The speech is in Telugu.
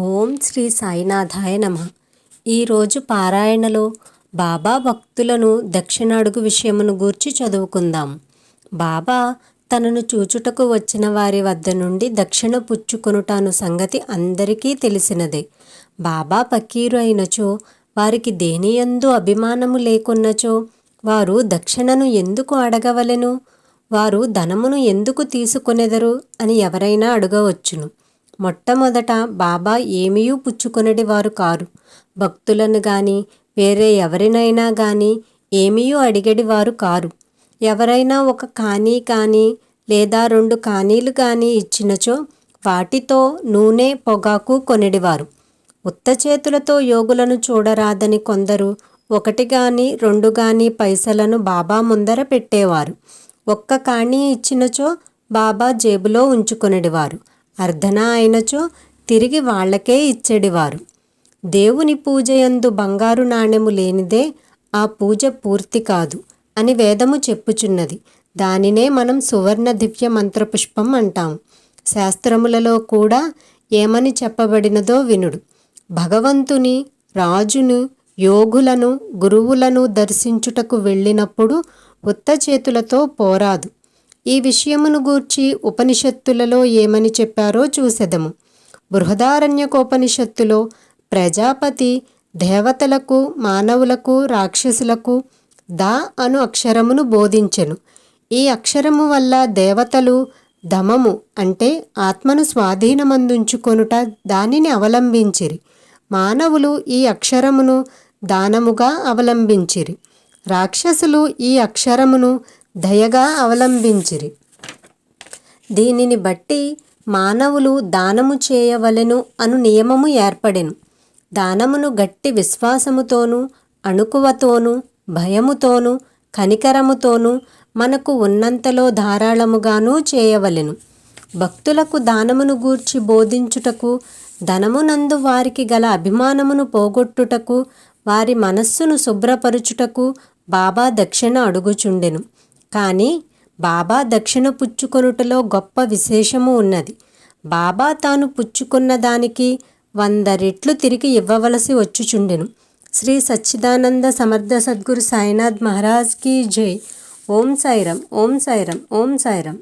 ఓం శ్రీ సాయినాథాయ నమ. ఈరోజు పారాయణలో బాబా భక్తులను దక్షిణ అడుగు విషయమును గూర్చి చదువుకుందాం. బాబా తనను చూచుటకు వచ్చిన వారి వద్ద నుండి దక్షిణ పుచ్చుకొనుటాను సంగతి అందరికీ తెలిసినదే. బాబా పకీరు అయినచో వారికి దేనియందు అభిమానము లేకున్నచో వారు దక్షిణను ఎందుకు అడగవలెను? వారు ధనమును ఎందుకు తీసుకొనెదరు అని ఎవరైనా అడగవచ్చును. మొట్టమొదట బాబా ఏమీయూ పుచ్చుకొనడి వారు కారు. భక్తులను గాని వేరే ఎవరినైనా గాని ఏమీయూ అడిగడి వారు కారు. ఎవరైనా ఒక కానీ కానీ లేదా రెండు కానీలు కానీ ఇచ్చినచో వాటితో నూనె పొగాకు కొనిడివారు. ఉత్త చేతులతో యోగులను చూడరాదని కొందరు ఒకటి గాని రెండు గాని పైసలను బాబా ముందర పెట్టేవారు. ఒక్క కాణీ ఇచ్చినచో బాబా జేబులో ఉంచుకొనిడివారు. అర్ధన అయినచో తిరిగి వాళ్ళకే ఇచ్చెడివారు. దేవుని పూజయందు బంగారు నాణెము లేనిదే ఆ పూజ పూర్తి కాదు అని వేదము చెప్పుచున్నది. దానినే మనం సువర్ణ దివ్య మంత్రపుష్పం అంటాం. శాస్త్రములలో కూడా ఏమని చెప్పబడినదో వినుడు. భగవంతుని రాజును యోగులను గురువులను దర్శించుటకు వెళ్ళినప్పుడు ఉత్త చేతులతో పోరాదు. ఈ విషయమును గూర్చి ఉపనిషత్తులలో ఏమని చెప్పారో చూసెదము. బృహదారణ్యకోపనిషత్తులో ప్రజాపతి దేవతలకు మానవులకు రాక్షసులకు దా అను అక్షరమును బోధించెను. ఈ అక్షరము వల్ల దేవతలు దమము అంటే ఆత్మను స్వాధీనమందుంచుకొనుట దానిని అవలంబించిరి. మానవులు ఈ అక్షరమును దానముగా అవలంబించిరి. రాక్షసులు ఈ అక్షరమును దయగా అవలంబించిరి. దీనిని బట్టి మానవులు దానము చేయవలెను అను నియమము ఏర్పడెను. దానమును గట్టి విశ్వాసముతోనూ అణుకువతోనూ భయముతోనూ కనికరముతోనూ మనకు ఉన్నంతలో ధారాళముగానూ చేయవలెను. భక్తులకు దానమును గూర్చి బోధించుటకు ధనమునందు వారికి గల అభిమానమును పోగొట్టుటకు వారి మనస్సును శుభ్రపరుచుటకు బాబా దక్షిణ అడుగుచుండెను. కానీ బాబా దక్షిణ పుచ్చుకొనుటలో గొప్ప విశేషము ఉన్నది. బాబా తాను పుచ్చుకున్న దానికి వంద రెట్లు తిరిగి ఇవ్వవలసి వచ్చుచుండెను. శ్రీ సచ్చిదానంద సమర్థ సద్గురు సాయినాథ్ మహారాజ్కి జై. ఓం సాయిరం ఓం సాయిరం ఓం సాయిరం